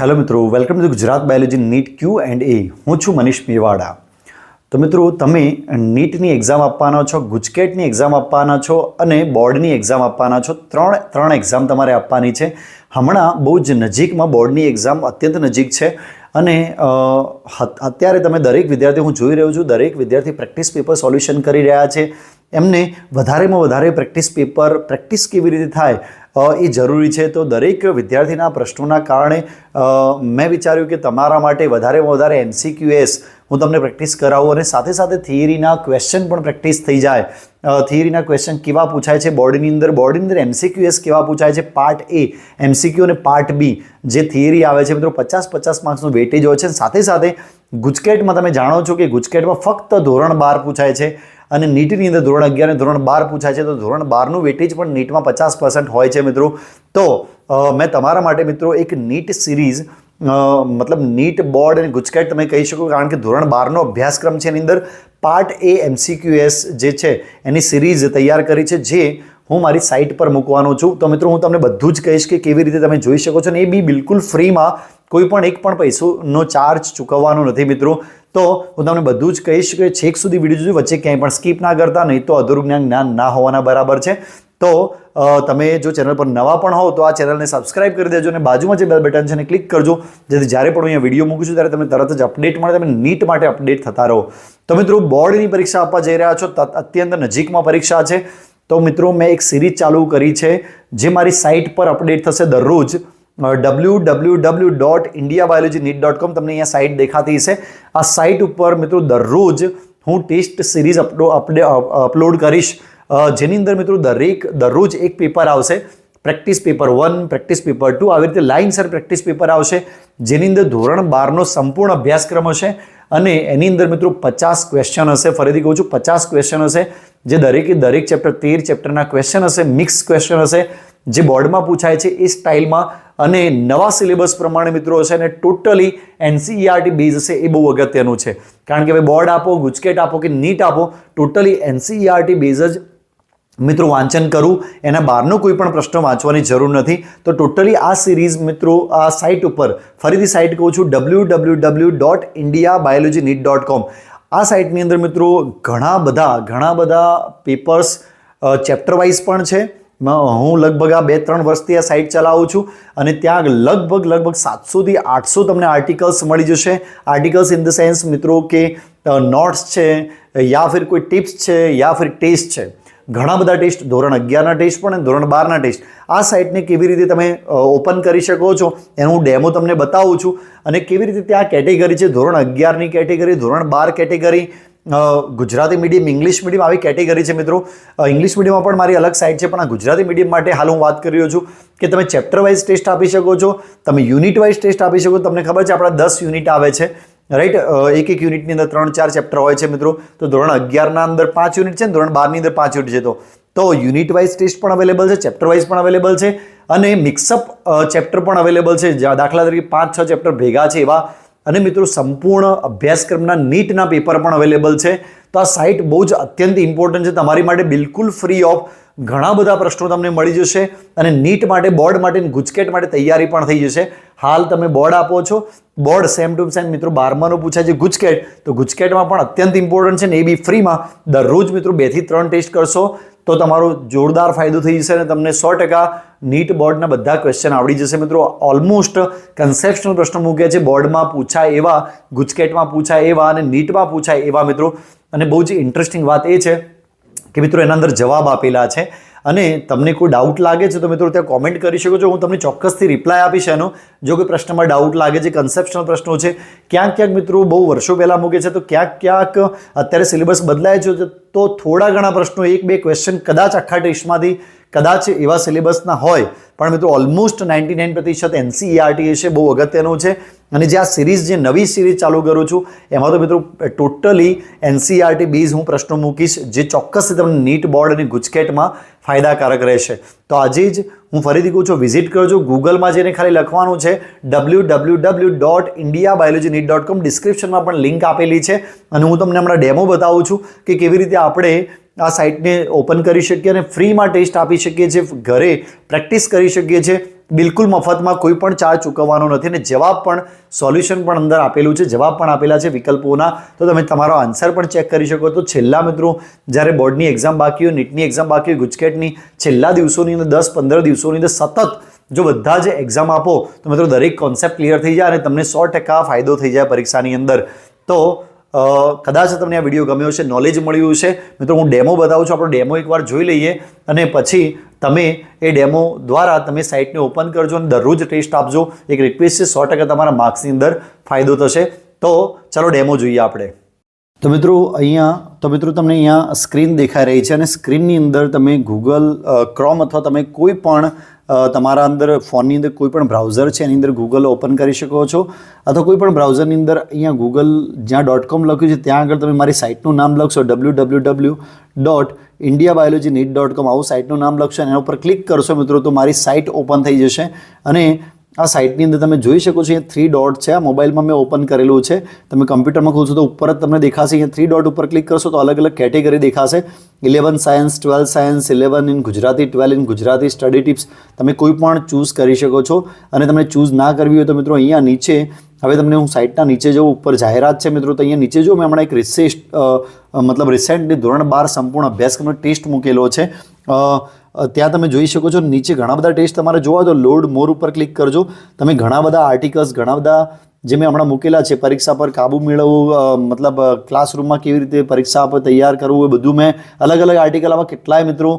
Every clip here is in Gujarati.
હેલો મિત્રો welcome to Gujarat biology NEET Q and A હું છું મનીષ મેવાડા. તો મિત્રો, તમે નીટની એક્ઝામ આપવાના છો, ગુજકેટની એક્ઝામ આપવાના છો અને બોર્ડની એક્ઝામ આપવાના છો. ત્રણ ત્રણ એક્ઝામ તમારે આપવાની છે. હમણાં બહુ જ નજીકમાં બોર્ડની એક્ઝામ અત્યંત નજીક છે અને અત્યારે તમે દરેક વિદ્યાર્થી, હું જોઈ રહ્યો છું, દરેક વિદ્યાર્થી પ્રેક્ટિસ પેપર સોલ્યુશન કરી રહ્યા છે. એમને વધારેમાં વધારે પ્રેક્ટિસ પેપર, પ્રેક્ટિસ કેવી રીતે થાય એ જરૂરી છે. તો દરેક વિદ્યાર્થીના પ્રશ્નોના કારણે મેં વિચાર્યું કે તમારા માટે વધારેમાં વધારે એમસીક્યુએસ હું તમને પ્રેક્ટિસ કરાવું અને સાથે સાથે થિયરીના ક્વેશ્ચન પણ પ્રેક્ટિસ થઈ જાય. થિયરીના ક્વેશ્ચન કેવા પૂછાય છે બોર્ડની અંદર? બોર્ડની અંદર એમસીક્યુએસ કેવા પૂછાય છે? પાર્ટ એ, એમસીક્યુ અને પાર્ટ બી જે થિયરી આવે છે મિત્રો પચાસ પચાસ માર્ક્સનું વેટેજ હોય છે. સાથે સાથે ગુજકેટમાં તમે જાણો છો કે ગુજકેટમાં ફક્ત ધોરણ બાર પૂછાય છે. અને નીટની અંદર ધોરણ અગિયાર અને ધોરણ બાર પૂછાય છે, તો ધોરણ બારનું વેટેજ પણ નીટમાં પચાસ પર્સન્ટ હોય છે મિત્રો. તો મેં તમારા માટે મિત્રો એક નીટ સિરીઝ મતલબ નીટ બોર્ડ અને ગુજકેટ તમે કહી શકો, કારણ કે ધોરણ બારનો અભ્યાસક્રમ છે એની અંદર પાર્ટ એ એમસીક્યુએસ જે છે, એની સિરીઝ તૈયાર કરી છે, જે હું મારી સાઇટ પર મૂકવાનો છું. તો મિત્રો, હું તમને બધું જ કહીશ કે કેવી રીતે તમે જોઈ શકો છો અને એ બી બિલકુલ ફ્રીમાં કોઈ પણ એક પણ પૈસોનો ચાર્જ ચૂકવવાનો નથી મિત્રો. તો હું તમને બધું જ કહીશ કે છેક સુધી વીડિયો જોજો, વચ્ચે ક્યાંય પણ સ્કીપ ના કરતા, નહીં તો અધૂરું જ્ઞાન જ્ઞાન ના હોવાના બરાબર છે. તો તમે જો ચેનલ પર નવા પણ હો તો આ ચેનલને સબસ્ક્રાઇબ કરી દેજો અને બાજુમાં જે બેલ બટન છે એને ક્લિક કરજો. જેથી જ્યારે પણ હું અહીંયા વીડિયો મૂકું છું, ત્યારે તમને તરત જ અપડેટ મળે, તમે નીટ માટે અપડેટ થતા રહો. તો મિત્રો બોર્ડની પરીક્ષા આપવા જઈ રહ્યા છો અત્યંત નજીકમાં પરીક્ષા છે. તો મિત્રો, મેં એક સિરીઝ ચાલુ કરી છે, જે મારી સાઇટ પર અપડેટ થશે દરરોજ. W W W dot India biology NEET dot com તમને અહીંયા સાઇટ દેખાતી છે આ સાઇટ ઉપર મિત્રો દરરોજ હું ટેસ્ટ સિરીઝ અપડો અપડે અપલોડ કરીશ. જેની અંદર મિત્રો દરેક, દરરોજ એક પેપર આવશે. Practice paper one practice paper two આવી રીતે લાઇનસર પ્રેક્ટિસ પેપર આવશે. જેની અંદર ધોરણ બારનો સંપૂર્ણ અભ્યાસક્રમ હશે અને એની અંદર મિત્રો પચાસ ક્વેશ્ચન હશે. ફરીથી કહું છું, પચાસ ક્વેશ્ચન હશે. જે દરેકે દરેક ચેપ્ટર તેર ચેપ્ટરના ક્વેશ્ચન હશે મિક્સ ક્વેશ્ચન હશે. જે બોર્ડમાં પૂછાય છે એ સ્ટાઇલમાં અને નવા સિલેબસ પ્રમાણે મિત્રો હશે અને ટોટલી એનસીઈઆરટી બેઝ હશે એ બહુ અગત્યનું છે. કારણ કે હવે બોર્ડ આપો, ગુજકેટ આપો કે નીટ આપો, ટોટલી એનસીઈઆરટી બેઝ જ મિત્રો વાંચન કરું, એના બહારનો કોઈ પણ પ્રશ્ન વાંચવાની જરૂર નથી. તો ટોટલી આ સિરીઝ મિત્રો, આ સાઇટ ઉપર, ફરીથી સાઇટ કહું છું W W W dot India biology NEET dot com આ સાઇટની અંદર મિત્રો ઘણા બધા ઘણા બધા પેપર્સ ચેપ્ટર વાઇઝ પણ છે. હું લગભગ આ બે ત્રણ વર્ષથી આ સાઇટ ચલાવું છું અને ત્યાં લગભગ લગભગ સાતસોથી આઠસો તમને આર્ટિકલ્સ મળી જશે. આર્ટિકલ્સ ઇન ધ સેન્સ મિત્રો કે નોટ્સ છે, યા ફિર કોઈ ટિપ્સ છે, યા ફિર ટેસ્ટ છે. ઘણા બધા ટેસ્ટ ધોરણ અગિયારના ટેસ્ટ પણ ધોરણ બારના ટેસ્ટ આ સાઇટને કેવી રીતે તમે ઓપન કરી શકો છો એનું હું ડેમો તમને બતાવું છું. અને કેવી રીતે ત્યાં કેટેગરી છે? ધોરણ અગિયારની કેટેગરી ધોરણ બાર category Gujarati medium English medium આવી કેટેગરી છે મિત્રો. ઇંગ્લિશ મીડિયમમાં પણ મારી અલગ સાઇટ છે, પણ આ ગુજરાતી મીડિયમ માટે હાલ હું વાત કરી રહ્યો છું કે તમે ચેપ્ટર વાઇઝ ટેસ્ટ આપી શકો છો, તમે યુનિટ વાઇઝ ટેસ્ટ આપી શકો તમને ખબર છે, આપણા દસ યુનિટ આવે છે. રાઈટ એક એક યુનિટની અંદર ત્રણ ચાર ચેપ્ટર હોય છે મિત્રો. તો ધોરણ અગિયારના અંદર પાંચ યુનિટ છે ધોરણ બારની અંદર પાંચ યુનિટ છે. તો તો યુનિટ વાઇઝ ટેસ્ટ પણ અવેલેબલ છે ચેપ્ટર વાઇઝ પણ અવેલેબલ છે અને મિક્સઅપ ચેપ્ટર પણ અવેલેબલ છે. દાખલા તરીકે પાંચ છ ચેપ્ટર ભેગા છે એવા અને મિત્રો સંપૂર્ણ અભ્યાસક્રમના નીટના પેપર પણ અવેલેબલ છે. તો આ સાઇટ બહુ જ અત્યંત ઇમ્પોર્ટન્ટ છે. તમારી માટે બિલકુલ ફ્રી ઓફ ઘણા બધા પ્રશ્નો તમને મળી જશે અને નીટ માટે, બોર્ડ માટે ગુજકેટ માટે તૈયારી પણ થઈ જશે. હાલ તમે બોર્ડ આપો છો. બોર્ડ સેમ ટુ સેમ મિત્રો બારમાનું પૂછાય છે ગુજકેટ. તો ગુજકેટમાં પણ અત્યંત ઇમ્પોર્ટન્ટ છે ને એ બી ફ્રીમાં દરરોજ મિત્રો બેથી ત્રણ ટેસ્ટ કરશો. તો તમારો જોરદાર ફાયદો થઈ જશે અને તમને સો ટકા નીટ બોર્ડના બધા ક્વેશ્ચન આવડી જશે. મિત્રો ઓલમોસ્ટ કન્સેપ્શનલ પ્રશ્નો મૂક્યા છે. બોર્ડમાં પૂછાય એવા, ગુજકેટમાં પૂછાય એવા અને નીટમાં પૂછાય એવા મિત્રો. અને બહુ જ ઇન્ટરેસ્ટિંગ વાત એ છે કે મિત્રો, એના અંદર જવાબ આપેલા છે. અને તમને કોઈ ડાઉટ લાગે છે તો મિત્રો ત્યાં કોમેન્ટ કરી શકો છો. હું તમને ચોક્કસથી રિપ્લાય આપીશ એનો. જો કોઈ પ્રશ્નમાં ડાઉટ લાગે છે કન્સેપ્શનલ પ્રશ્નો છે, ક્યાંક ક્યાંક મિત્રો બહુ વર્ષો પહેલાં મૂકે છે, તો ક્યાંક ક્યાંક અત્યારે સિલેબસ બદલાય છે, તો થોડા ઘણા પ્રશ્નો, એક બે ક્વેશ્ચન કદાચ આખા ટેસ્ટમાંથી કદાચ એવા સિલેબસના હોય, પણ મિત્રો ઓલમોસ્ટ નાઇન્ટી નાઇન પ્રતિશત એનસીઈઆરટી છે બહુ અગત્યનું છે. અને જે આ સિરીઝ, જે નવી સિરીઝ ચાલુ કરું છું, એમાં તો મિત્રો ટોટલી એનસીઆરટી બેઝ હું પ્રશ્નો મૂકીશ, જે ચોક્કસથી તમને નીટ બોર્ડ અને ગુજકેટમાં ફાયદાકારક રહેશે. તો આજે જ હું ફરીથી કહું છું, વિઝિટ કરજો, ગૂગલમાં જઈને ખાલી લખવાનું છે W W W dot India biology NEET dot com ડિસ્ક્રિપ્શનમાં પણ લિંક આપેલી છે. અને હું તમને હમણાં ડેમો બતાવું છું કે કેવી રીતે આપણે આ સાઇટને ઓપન કરી શકીએ અને ફ્રીમાં ટેસ્ટ આપી શકીએ છીએ ઘરે પ્રેક્ટિસ કરી શકીએ છીએ બિલકુલ મફતમાં કોઈ પણ ચાર્જ ચૂકવવાનો નથી અને જવાબ પણ સોલ્યુશન પણ અંદર આપેલું છે, જવાબ પણ આપેલા છે વિકલ્પોના. તો તમે તમારો આન્સર પણ ચેક કરી શકો. તો છેલ્લા મિત્રો, જ્યારે બોર્ડની એક્ઝામ બાકી હોય, નીટની એક્ઝામ બાકી હોય, ગુજકેટની, છેલ્લા દિવસોની અંદર, દસ પંદર દિવસોની અંદર સતત જો બધા જ એક્ઝામ આપો, તો મિત્રો દરેક કોન્સેપ્ટ ક્લિયર થઈ જાય અને તમને સો ટકા ફાયદો થઈ જાય પરીક્ષાની અંદર. તો કદાચ તમને આ વીડિયો ગમ્યો છે નોલેજ મળ્યું છે મિત્રો, હું ડેમો બતાવું છું, આપણો ડેમો એકવાર જોઈ લઈએ અને પછી તમે એ ડેમો દ્વારા તમે સાઇટને ઓપન કરજો અને દરરોજ ટેસ્ટ આપજો. એક રિક્વેસ્ટ છે, સો ટકા તમારા માર્ક્સની અંદર ફાયદો થશે. તો, ચલો ડેમો જોઈએ આપણે. તો મિત્રો, અહીંયા, તો મિત્રો તમને અહીંયા સ્ક્રીન દેખાઈ રહી છે અને સ્ક્રીનની અંદર તમે ગૂગલ ક્રોમ અથવા તમે કોઈ પણ તમારા અંદર ફોનની અંદર કોઈ પણ બ્રાઉઝર છે, એની અંદર ગૂગલ ઓપન કરી શકો છો. અથવા કોઈ પણ બ્રાઉઝરની અંદર અહીંયા ગૂગલ જ્યાં ડોટ કોમ લખ્યું છે, ત્યાં આગળ તમે મારી સાઇટનું નામ લખશો W W W dot India biology NEET dot com આવું સાઇટનું નામ લખશો અને એના ઉપર ક્લિક કરશો મિત્રો, તો મારી સાઇટ ઓપન થઈ જશે. અને આ સાઇટની અંદર તમે જોઈ શકો છો, અહીંયા થ્રી ડોટ છે. આ મોબાઈલમાં મેં ઓપન કરેલું છે. તમે કમ્પ્યુટરમાં ખોલશો તો ઉપર જ તમને દેખાશે. અહીંયા થ્રી ડોટ ઉપર ક્લિક કરશો તો અલગ અલગ કેટેગરી દેખાશે. Eleven science twelfth science eleven in Gujarati twelve in Gujarati study tips તમે કોઈ પણ ચૂઝ કરી શકો છો. અને તમને ચૂઝ ના કરવી હોય તો મિત્રો અહીંયા નીચે હવે તમને હું સાઇટના નીચે જવું ઉપર જાહેરાત છે મિત્રો, તો અહીંયા નીચે જો મેં હમણાં એક રિસેસ્ટ મતલબ રિસેન્ટલી ધોરણ બાર સંપૂર્ણ અભ્યાસક્રમનો ટેસ્ટ મૂકેલો છે. ત્યાં તમે જોઈ શકો છો, નીચે ઘણા બધા ટેસ્ટ તમારે જોવા તો લોડ મોર ઉપર ક્લિક કરજો. તમે ઘણા બધા આર્ટિકલ્સ ઘણા બધા જે મેં હમણાં મૂકેલા છે, પરીક્ષા પર કાબુ મેળવવું મતલબ ક્લાસરૂમમાં કેવી રીતે પરીક્ષા પર તૈયાર કરવું એ બધું મેં અલગ અલગ આર્ટિકલ આવા કેટલાય મિત્રો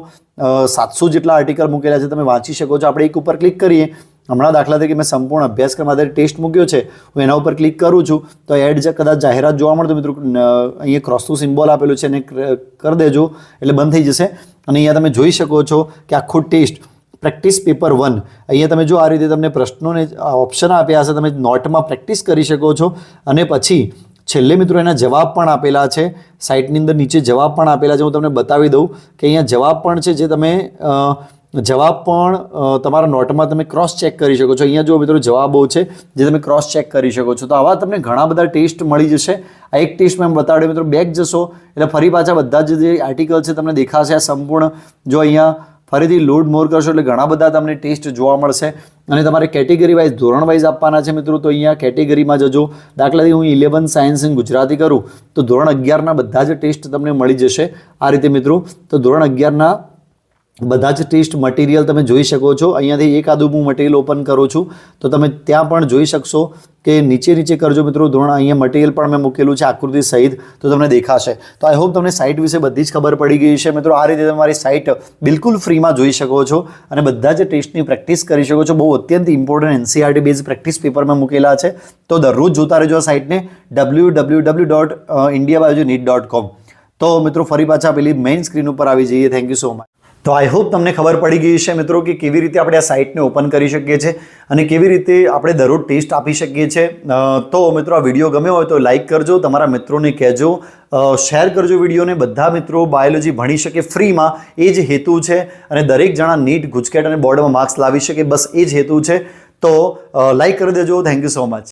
સાતસો જેટલા આર્ટિકલ મૂકેલા છે, તમે વાંચી શકો છો. આપણે એક ઉપર ક્લિક કરીએ હમણાં દાખલા તરીકે મેં સંપૂર્ણ અભ્યાસક્રમ આધારિત ટેસ્ટ મૂક્યો છે, હું એના ઉપર ક્લિક કરું છું, તો એડ જે કદાચ જાહેરાત જોવા મળતો મિત્રો અહીંયા ક્રોસનું સિમ્બોલ આપેલું છે, એને કર- દેજો, એટલે બંધ થઈ જશે. અને અહીંયા તમે જોઈ શકો છો કે આખું ટેસ્ટ પ્રેક્ટિસ પેપર વન અહીંયા તમે જો આ રીતે તમને પ્રશ્નોને ઓપ્શન આપ્યા હશે, તમે નોટમાં પ્રેક્ટિસ કરી શકો છો. અને પછી, છેલ્લે મિત્રો એના જવાબ પણ આપેલા છે સાઇટની અંદર નીચે જવાબ પણ આપેલા છે, હું તમને બતાવી દઉં કે અહીંયા જવાબ પણ છે, જે તમે જવાબ પણ તમારા નોટમાં તમે ક્રોસ ચેક કરી શકો છો. અહીંયા જો મિત્રો જવાબો છે, જે તમે ક્રોસ ચેક કરી શકો છો. તો આવા તમને ઘણા બધા ટેસ્ટ મળી જશે. આ એક ટેસ્ટ મેં બતાવ્યો મિત્રો બેક જશો, એટલે ફરી પાછા બધા જ આર્ટિકલ છે તમને દેખાશે. આ સંપૂર્ણ જો અહીંયા ફરીથી લોડ મોર કરશો, એટલે ઘણા બધા તમને ટેસ્ટ જોવા મળશે. અને તમારે કેટેગરી વાઇઝ ધોરણ વાઇઝ આપવાના છે, મિત્રો, તો અહીંયા કેટેગરીમાં જજો. દાખલાથી હું ઇલેવન સાયન્સ ઇન ગુજરાતી કરું, તો ધોરણ અગિયારના બધા જ ટેસ્ટ તમને મળી જશે. આ રીતે, મિત્રો, તો ધોરણ અગિયારના બધા જ ટેસ્ટ મટીરિયલ તમે જોઈ શકો છો. અહીંયાથી એક આદું હું મટીરિયલ ઓપન કરું છું. તો તમે ત્યાં પણ જોઈ શકશો કે નીચે નીચે કરજો મિત્રો, ધોરણ અહીંયા મટીરિયલ પણ મેં મૂકેલું છે, આકૃતિ સહિત, તો તમને દેખાશે. તો આઈ હોપ તમને સાઇટ વિશે બધી જ ખબર પડી ગઈ છે મિત્રો, આ રીતે તમારી સાઇટ બિલકુલ ફ્રીમાં જોઈ શકો છો અને બધા જ ટેસ્ટની પ્રેક્ટિસ કરી શકો છો. બહુ અત્યંત ઇમ્પોર્ટન્ટ એનસીઆરટી બેઝ પ્રેક્ટિસ પેપરમાં મૂકેલા છે. તો દરરોજ જોતા રહેજો આ સાઇટને W W W dot India બાજુ નીટ ડોટ કોમ તો મિત્રો, ફરી પાછા પેલી મેઇન સ્ક્રીન ઉપર આવી જઈએ. થેન્ક યુ સો મચ તો આઈ હોપ તમને ખબર પડી ગઈ છે મિત્રો કે કેવી રીતે આપણે આ સાઇટને ઓપન કરી શકીએ છીએ અને કેવી રીતે આપણે દરરોજ ટેસ્ટ આપી શકીએ છીએ. તો મિત્રો આ વીડિયો ગમ્યો હોય તો લાઇક કરજો, તમારા મિત્રોને કહેજો શેર કરજો વિડીયોને બધા મિત્રો બાયોલોજી ભણી શકે ફ્રીમાં એ જ હેતુ છે. અને દરેક જણા નીટ, ગુજકેટ અને બોર્ડમાં માર્ક્સ લાવી શકે, બસ એ જ હેતુ છે. તો લાઇક કરી દેજો. Thank you so much